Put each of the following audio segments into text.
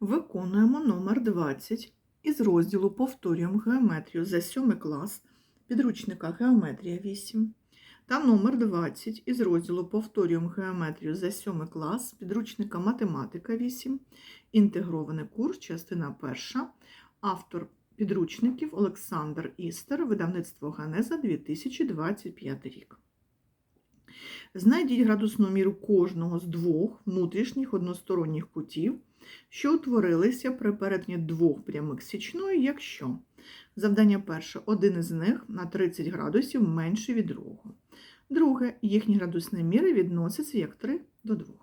Виконуємо номер 20 із розділу Повторюємо геометрію за 7 клас підручника Геометрія 8 та номер 20 із розділу Повторюємо геометрію за 7 клас підручника Математика 8, інтегрований курс, частина 1, автор підручників Олександр Істер, видавництво Ганеза 2025 рік. Знайдіть градусну міру кожного з двох внутрішніх односторонніх кутів, що утворилися при перетині двох прямих січної, якщо завдання перше, один із них на 30 градусів менший від другого. Друге, їхні градусні міри відносяться як 3 до 2.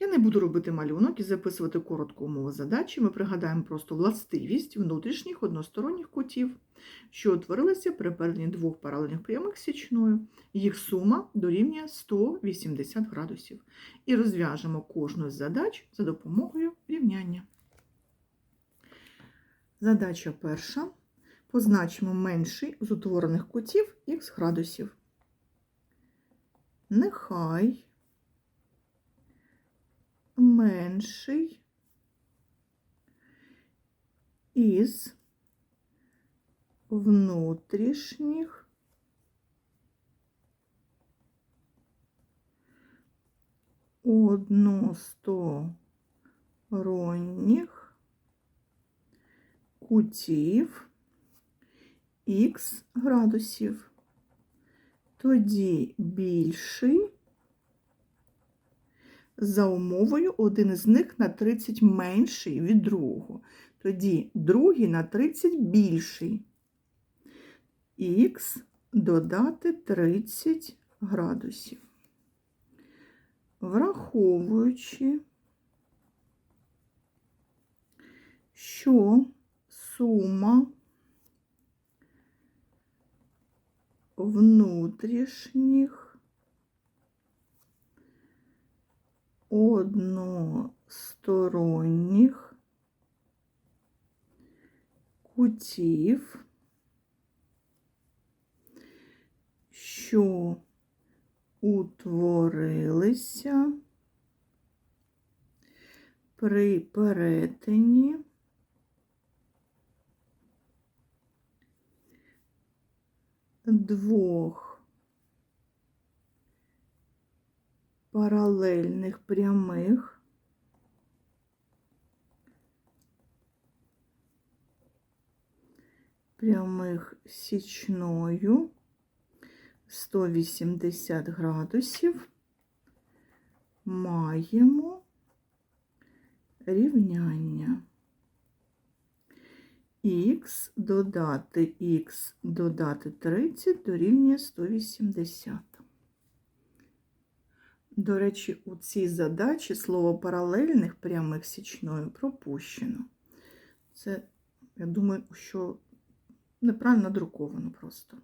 Я не буду робити малюнок і записувати коротку умову задачі. Ми пригадаємо просто властивість внутрішніх односторонніх кутів, що утворилися при перетині двох паралельних прямих січною. Їх сума дорівнює 180 градусів. І розв'яжемо кожну з задач за допомогою рівняння. Задача перша. Позначимо менший з утворених кутів х градусів. Нехай менший із внутрішніх односторонніх кутів х градусів. Тоді більший за умовою один із них на 30 менший від другого. Тоді другий на 30 більший. Х додати 30 градусів. Враховуючи, що сума внутрішніх односторонніх кутів, що утворилися при перетині двох паралельних прямих прямих січною 180 градусів маємо рівняння х додати х додати 30 дорівнює 180. До речі, у цій задачі слово паралельних прямих січною пропущено. Це, я думаю, що неправильно друковано просто.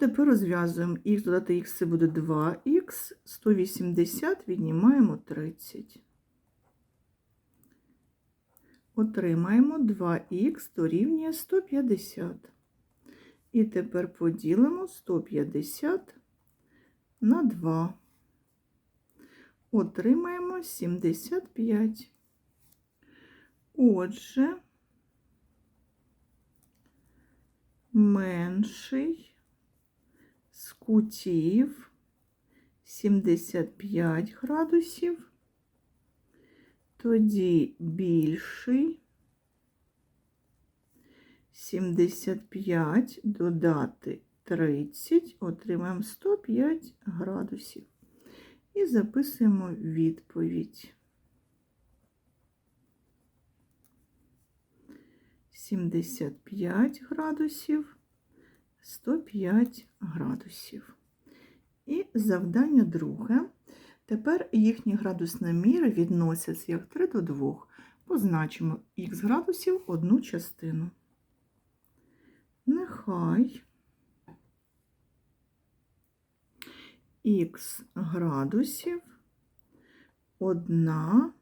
Тепер розв'язуємо х додати х це буде 2х, 180 віднімаємо 30. Отримаємо 2х дорівнює 150. І тепер поділимо 150 на 2 отримаємо 75. Отже, менший з кутів 75 градусів, тоді більший 75 додати 30, отримаємо 105 градусів. І записуємо відповідь. 75 градусів, 105 градусів. І завдання друге. Тепер їхні градусні міри відносяться як 3 до 2. Позначимо х градусів одну частину. Нехай х градусів одна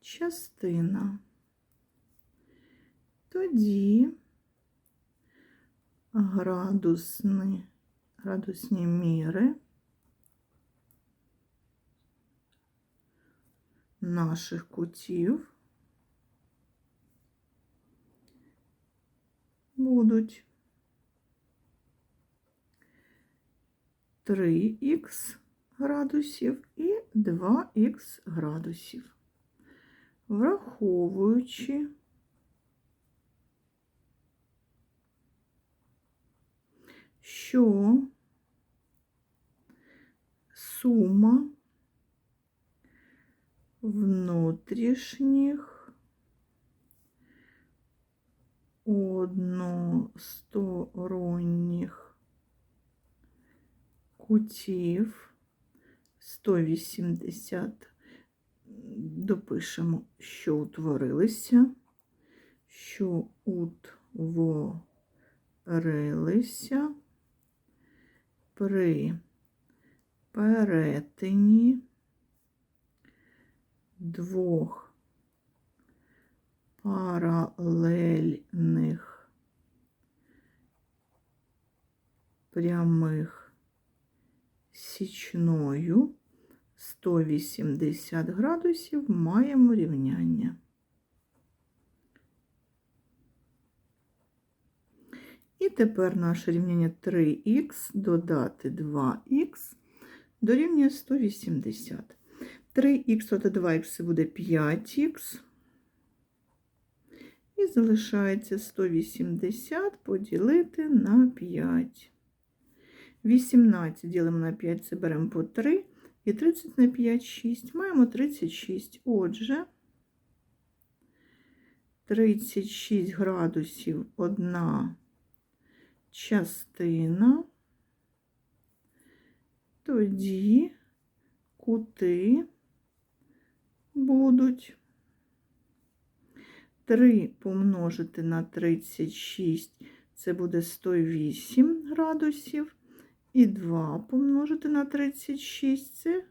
частина. Тоді градусні, градусні міри наших кутів будуть 3х градусів і 2х градусів, враховуючи що сума внутрішніх односторонніх кутів. 180 допишемо, що утворилися, що утворилися при перетині двох паралельних прямих січною 180 градусів маємо рівняння. І тепер наше рівняння 3х додати 2х дорівнює 180. 3х додати 2х це буде 5х. І залишається 180 поділити на 5. 18 ділимо на 5, це беремо по 3. І 30 на 5 – 6. Маємо 36. Отже, 36 градусів одна частина. Тоді кути будуть 3 помножити на 36, це буде 108 градусів. І 2 помножити на 36 це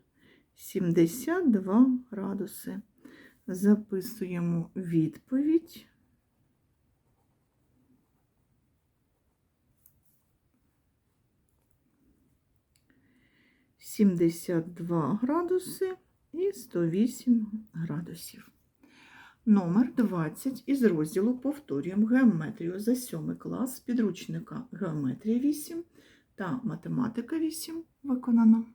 72 градуси. Записуємо відповідь. Сімдесят два градуси і 108 градусів. Номер 20 із розділу повторюємо геометрію за 7 клас підручника Геометрія 8 та математика 8 виконано.